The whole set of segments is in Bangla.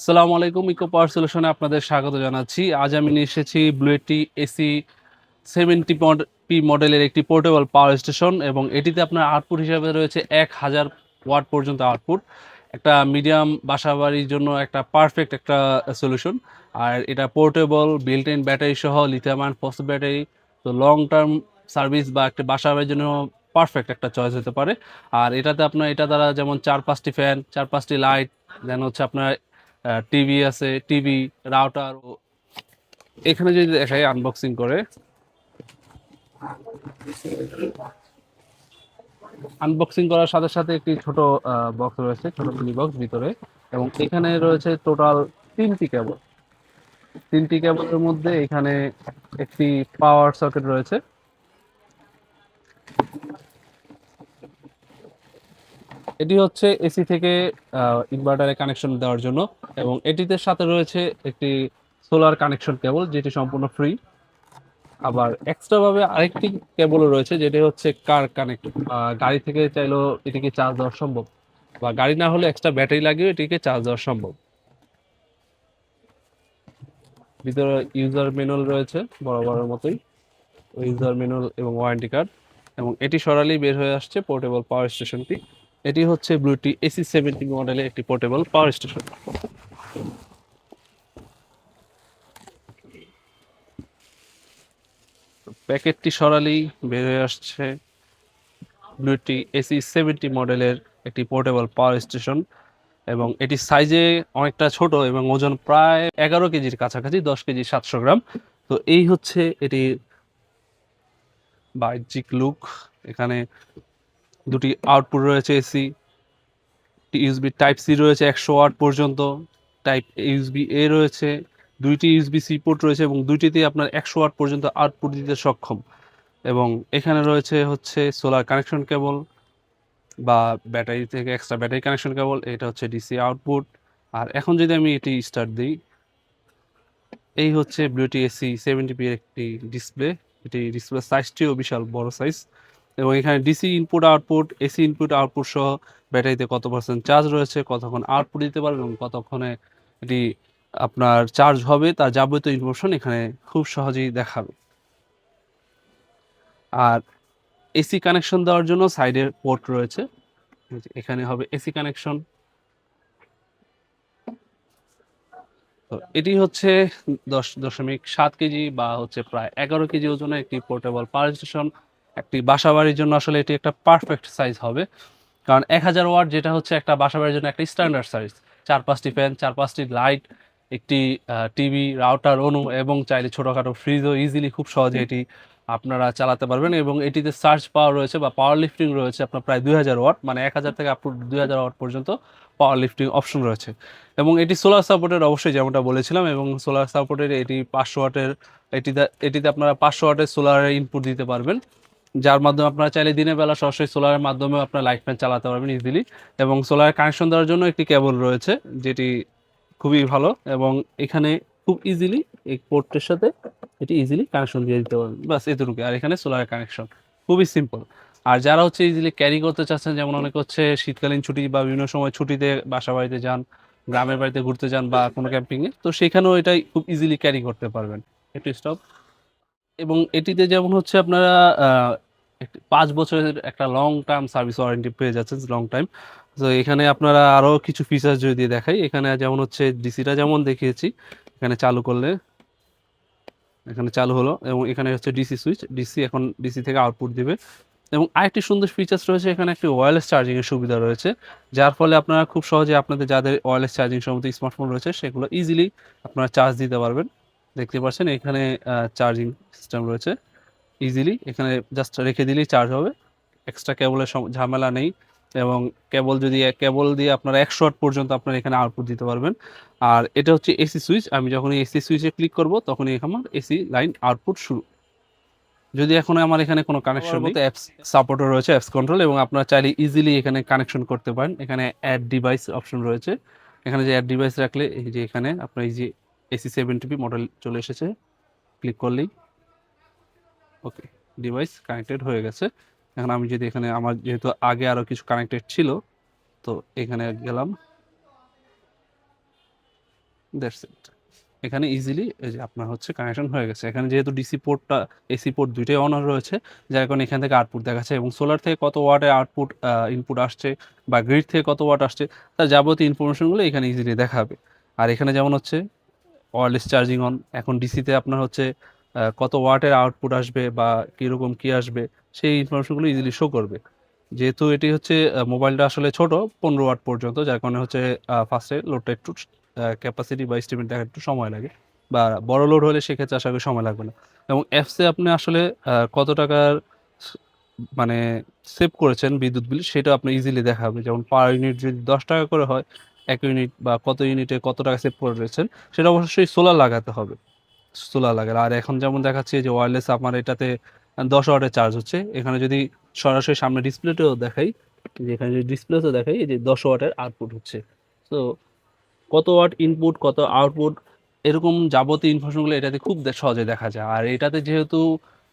আসসালামু আলাইকুম, ইকো পাওয়ার সলিউশনে আপনাদের স্বাগত জানাচ্ছি। আজ আমি নিয়ে এসেছি ব্লুয়েটি এসি সেভেন্টি পি মডেলের একটি পোর্টেবল পাওয়ার স্টেশন এবং এটিতে আপনার আউটপুট হিসাবে রয়েছে এক হাজার ওয়াট পর্যন্ত আউটপুট একটা মিডিয়াম বাসাবাড়ির জন্য একটা পারফেক্ট একটা সলিউশন আর এটা পোর্টেবল বিল্ট ইন ব্যাটারি সহ লিথিয়াম আয়ন ফসফেট ব্যাটারি তো লং টার্ম সার্ভিস বা একটা বাসাবাড়ির জন্য পারফেক্ট একটা চয়েস হতে পারে। আর এটাতে আপনার, এটা দ্বারা যেমন চার পাঁচটি ফ্যান চার পাঁচটি লাইট দেন হচ্ছে আপনার টিভি আছে টিভি রাউটার এখানে যদি দেখাই আনবক্সিং করে। আনবক্সিং করার সাথে সাথে একটি ছোট বক্স রয়েছে, ছোট মিনি বক্স ভিতরে। এবং এখানে রয়েছে টোটাল তিনটি কেবল তিনটি কেবলের মধ্যে এখানে একটি পাওয়ার সকেট রয়েছে। এটি হচ্ছে এসি থেকে ইনভার্টারে কানেকশন দেওয়ার জন্য এবং এটিতে সাথে রয়েছে একটি সোলার কানেকশন কেবল যেটি সম্পূর্ণ ফ্রি আবার এক্সট্রাভাবে আরেকটি কেবলও রয়েছে যেটি হচ্ছে কার কানেক্ট গাড়ি থেকে চাইলেও এটিকে চার্জ দেওয়া সম্ভব বা গাড়ি না হলে এক্সট্রা ব্যাটারি লাগিয়ে এটিকে চার্জ দেওয়া সম্ভব। ভিতরে ইউজার ম্যানুয়াল রয়েছে বড় মতোই ইউজার ম্যানুয়াল এবং ওয়ারেন্টি কার্ড এবং এটি সরালেই বের হয়ে আসছে পোর্টেবল পাওয়ার স্টেশনটি এটি হচ্ছে ব্লুটি এসি সেভেন্টি মডেলের একটি পোর্টেবল পাওয়ার স্টেশন প্যাকেটটি সরালেই বের হয়ে আসছে ব্লুটি এসি সেভেন্টি মডেলের একটি পোর্টেবল পাওয়ার স্টেশন এবং এটি সাইজে অনেকটা ছোট এবং ওজন প্রায় এগারো কেজির কাছাকাছি, দশ কেজি, সাতশো গ্রাম। তো এই হচ্ছে এটি বাহ্যিক লুক এখানে দুটি আউটপুট রয়েছে এসি ইউএসবি টাইপ সি রয়েছে একশো ওয়াট পর্যন্ত টাইপ ইউএসবি এ রয়েছে, দুইটি ইউএসবি সি পোর্ট রয়েছে এবং দুইটিতেই আপনার একশো ওয়াট পর্যন্ত আউটপুট দিতে সক্ষম। এবং এখানে রয়েছে হচ্ছে সোলার কানেকশন কেবল বা ব্যাটারি থেকে এক্সট্রা ব্যাটারি কানেকশন কেবল এটা হচ্ছে ডিসি আউটপুট আর এখন যদি আমি এটি স্টার্ট দিই, এই হচ্ছে ব্লুটি এসি সেভেন্টি পি একটি ডিসপ্লে এটি ডিসপ্লে সাইজটিও বিশাল বড় সাইজ এবং এখানে DC input output AC input output সহ ব্যাটারিতে কত পার্সেন্ট চার্জ রয়েছে, কতক্ষণ আউটপুট দিতে পারবে এবং কতক্ষণে এটি আপনার চার্জ হবে তার যাবতীয় ইনফরমেশন এখানে খুব সহজেই দেখাবে। আর এসি কানেকশন দেওয়ার জন্য সাইডের পোর্ট রয়েছে। এখানে হবে এসি কানেকশন এটি হচ্ছে দশ দশমিক সাত কেজি বা হচ্ছে প্রায় এগারো কেজি ওজনের একটি পোর্টেবল পাওয়ার স্টেশন একটি বাসা বাড়ির জন্য আসলে এটি একটা পারফেক্ট সাইজ হবে। কারণ এক হাজার ওয়াট যেটা হচ্ছে একটা বাসা বাড়ির জন্য একটা স্ট্যান্ডার্ড সাইজ চার পাঁচটি ফ্যান চার পাঁচটি লাইট একটি টিভি রাউটার অনু এবং চাইলে ছোটোখাটো ফ্রিজও ইজিলি খুব সহজে এটি আপনারা চালাতে পারবেন এবং এটিতে সার্চ পাওয়ার রয়েছে বা পাওয়ার লিফটিং রয়েছে আপনার প্রায় দুই হাজার ওয়াট মানে এক হাজার থেকে আপ টু দুই হাজার ওয়াট পর্যন্ত পাওয়ার লিফটিং অপশন রয়েছে। এবং এটি সোলার সাপোর্টের অবশ্যই যেমনটা বলেছিলাম এবং সোলার সাপোর্টের এটি পাঁচশো ওয়াটের, এটিতে এটিতে আপনারা পাঁচশো ওয়াটের সোলারের ইনপুট দিতে পারবেন। যার মাধ্যমে আপনারা চাইলে দিনের বেলা সরাসরি সোলারের মাধ্যমে আপনার লাইট ফ্যান চালাতে পারবেন ইজিলি এবং সোলার কানেকশন দেওয়ার জন্য একটি কেবল রয়েছে, যেটি খুবই ভালো এবং এখানে খুব ইজিলি এই পোর্টের সাথে এটি ইজিলি কানেকশন দিয়ে দিতে পারবেন। বাস এতটুকু আর এখানে সোলার কানেকশন খুবই সিম্পল আর যারা হচ্ছে ইজিলি ক্যারি করতে চাচ্ছেন, যেমন অনেক হচ্ছে শীতকালীন ছুটি বা বিভিন্ন সময় ছুটিতে বাসা বাড়িতে যান, গ্রামের বাড়িতে ঘুরতে যান বা কোনো ক্যাম্পিংয়ে তো সেখানেও এটাই খুব ইজিলি ক্যারি করতে পারবেন। একটু স্টপ এবং এটিতে যেমন হচ্ছে আপনারা পাঁচ বছরের একটা লং টার্ম সার্ভিস ওয়ারেন্টি পেয়ে যাচ্ছেন লং টাইম তো এখানে আপনারা আরও কিছু ফিচার্স যদি দেখাই, এখানে যেমন হচ্ছে ডিসিটা যেমন দেখিয়েছি, এখানে চালু করলে, এখানে চালু হলো এবং এখানে হচ্ছে ডিসি সুইচ ডিসি এখন ডিসি থেকে আউটপুট দিবে। এবং আরেকটি সুন্দর ফিচার্স রয়েছে, এখানে একটি ওয়্যারলেস চার্জিংয়ের সুবিধা রয়েছে, যার ফলে আপনারা খুব সহজে আপনাদের যাদের ওয়্যারলেস চার্জিং সম্মত স্মার্টফোন রয়েছে, সেগুলো ইজিলি আপনারা চার্জ দিতে পারবেন। দেখতে পাচ্ছেন এখানে চার্জিং সিস্টেম রয়েছে। ইজিলি এখানে জাস্ট রেখে দিলেই চার্জ হবে। এক্সট্রা কেবলের ঝামেলা নেই এবং কেবল যদি কেবল দিয়ে আপনারা একশো ওয়াট পর্যন্ত আপনারা এখানে আউটপুট দিতে পারবেন। আর এটা হচ্ছে এসি সুইচ আমি যখন এসি সুইচে ক্লিক করব তখনই আমার এসি লাইন আউটপুট শুরু। যদি এখন আমার এখানে কোনো কানেকশন নেই অ্যাপস সাপোর্টও রয়েছে অ্যাপস কন্ট্রোল এবং আপনারা চাইলে ইজিলি এখানে কানেকশন করতে পারেন। এখানে অ্যাড ডিভাইস অপশন রয়েছে। এখানে যে অ্যাড ডিভাইস রাখলে এই যে এখানে আপনার এই যে এসি সেভেন্টি পি মডেল চলে এসেছে। ক্লিক করলেই। ওকে ডিভাইস কানেক্টেড হয়ে গেছে। এখন আমি যদি এখানে আমার যেহেতু আগে আরও কিছু কানেক্টেড ছিল, তো এখানে গেলাম। দ্যাটস ইট এখানে ইজিলি এই যে আপনার হচ্ছে কানেকশন হয়ে গেছে। এখানে যেহেতু ডিসি পোর্টটা এসি পোর্ট দুইটাই অন রয়েছে, যার কারণে এখান থেকে আউটপুট দেখাচ্ছে এবং সোলার থেকে কত ওয়াটে আউটপুট ইনপুট আসছে বা গ্রিড থেকে কত ওয়াট আসছে তার যাবতীয় ইনফরমেশনগুলো এখানে ইজিলি দেখাবে। আর এখানে যেমন হচ্ছে ওয়ারলেস চার্জিং অন এখন ডিসিতে আপনার হচ্ছে কত ওয়াটের আউটপুট আসবে বা কীরকম কী আসবে, সেই ইনফরমেশনগুলো ইজিলি শো করবে। যেহেতু এটি হচ্ছে মোবাইলটা আসলে ছোট, পনেরো ওয়াট পর্যন্ত, যার কারণে হচ্ছে ফার্স্টে লোডটা একটু ক্যাপাসিটি বা এস্টিমেট দেখা একটু সময় লাগে, বা বড় লোড হলে সেক্ষেত্রে আশা করি সময় লাগবে না। এবং অ্যাপসে আপনি আসলে কত টাকার মানে সেভ করেছেন বিদ্যুৎ বিল, সেটা আপনি ইজিলি দেখাবে। যেমন পার ইউনিট যদি দশ টাকা করে হয় এক ইউনিট বা কত ইউনিটে কত টাকা সেভ করেছেন সেটা অবশ্যই সোলার লাগাতে হবে। সোলার লাগালে। আর এখন যেমন দেখাচ্ছে যে ওয়ারলেস আমার এটাতে দশ ওয়াটের চার্জ হচ্ছে। এখানে যদি সরাসরি সামনে ডিসপ্লেতেও দেখাই, যে এখানে যদি ডিসপ্লেতেও দেখাই যে দশ ওয়াটের আউটপুট হচ্ছে। তো কত ওয়াট ইনপুট কত আউটপুট এরকম যাবতীয় ইনফরমেশনগুলো এটাতে খুব সহজে দেখা যায়। আর এটাতে যেহেতু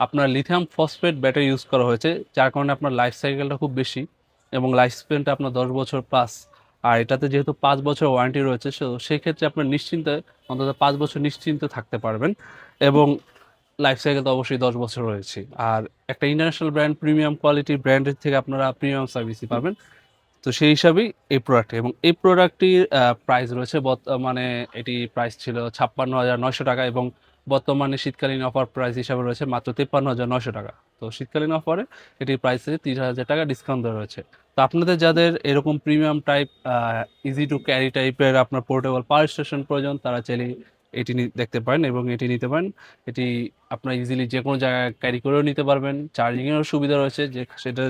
আপনার লিথিয়াম ফসফেট ব্যাটারি ইউজ করা হয়েছে, যার কারণে আপনার লাইফ সাইকেলটা খুব বেশি এবং লাইফ স্পেনটা আপনার দশ বছর প্লাস আর এটাতে যেহেতু পাঁচ বছর ওয়ারেন্টি রয়েছে সো সেক্ষেত্রে আপনার নিশ্চিন্তে, অন্তত পাঁচ বছর নিশ্চিন্তে থাকতে পারবেন এবং লাইফ সাইকেল তো অবশ্যই দশ বছর রয়েছে। আর একটা ইন্টারন্যাশনাল ব্র্যান্ড প্রিমিয়াম কোয়ালিটির ব্র্যান্ডের থেকে আপনারা প্রিমিয়াম সার্ভিসই পাবেন। তো সেই হিসাবেই এই প্রোডাক্টটি এবং এই প্রোডাক্টটির প্রাইস রয়েছে বর্তমানে এটি প্রাইস ছিল ছাপ্পান্ন হাজার নয়শো টাকা এবং বর্তমানে শীতকালীন অফার প্রাইস হিসাবে রয়েছে মাত্র তিপ্পান্ন হাজার নয়শো টাকা। তো শীতকালীন অফারে এটির প্রাইস তিরিশ হাজার টাকা ডিসকাউন্ট দেওয়া রয়েছে। তো আপনাদের যাদের এরকম premium type easy to carry টাইপের আপনার পোর্টেবল পাওয়ার স্টেশন প্রয়োজন, তারা চাইলে এটি দেখতে পারেন এবং এটি নিতে পারেন। এটি আপনার ইজিলি যে কোনো জায়গায় ক্যারি করেও নিতে পারবেন। চার্জিংয়েরও সুবিধা রয়েছে যে সেটা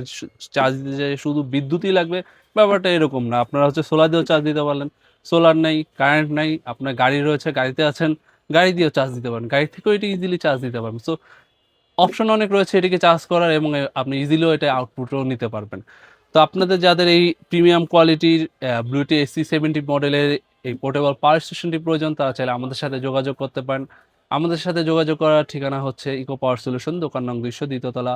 চার্জ দিতে যে শুধু বিদ্যুৎই লাগবে। ব্যাপারটা এরকম না। আপনারা হচ্ছে সোলার দিয়েও চার্জ দিতে পারলেন। সোলার নেই কারেন্ট নেই, আপনার গাড়ি রয়েছে, গাড়িতে আছেন গাড়ি দিয়েও চার্জ দিতে পারেন। গাড়ি থেকেও এটি ইজিলি চার্জ দিতে পারবেন। সো অপশন অনেক রয়েছে এটিকে চার্জ করার এবং আপনি ইজিলিও এটা আউটপুটও নিতে পারবেন। তো আপনাদের যাদের এই প্রিমিয়াম কোয়ালিটির ব্লুটি এসি সেভেন্টি মডেলের এই পোর্টেবল পাওয়ার স্টেশনটি প্রয়োজন, তারা চাইলে আমাদের সাথে যোগাযোগ করতে পারেন। আমাদের সাথে যোগাযোগ করার ঠিকানা হচ্ছে ইকো পাওয়ার সলিউশন দোকান নং দুইশো দ্বিতীয়তলা,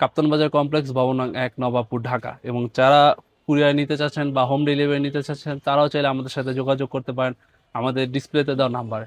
কাপ্তান বাজার কমপ্লেক্স, ভবন এক, নবাবপুর, ঢাকা। এবং যারা কুরিয়ার নিতে চাচ্ছেন বা হোম ডেলিভারি নিতে চাচ্ছেন, তারাও চাইলে আমাদের সাথে যোগাযোগ করতে পারেন। আমাদের ডিসপ্লেতে দেওয়া নাম্বারে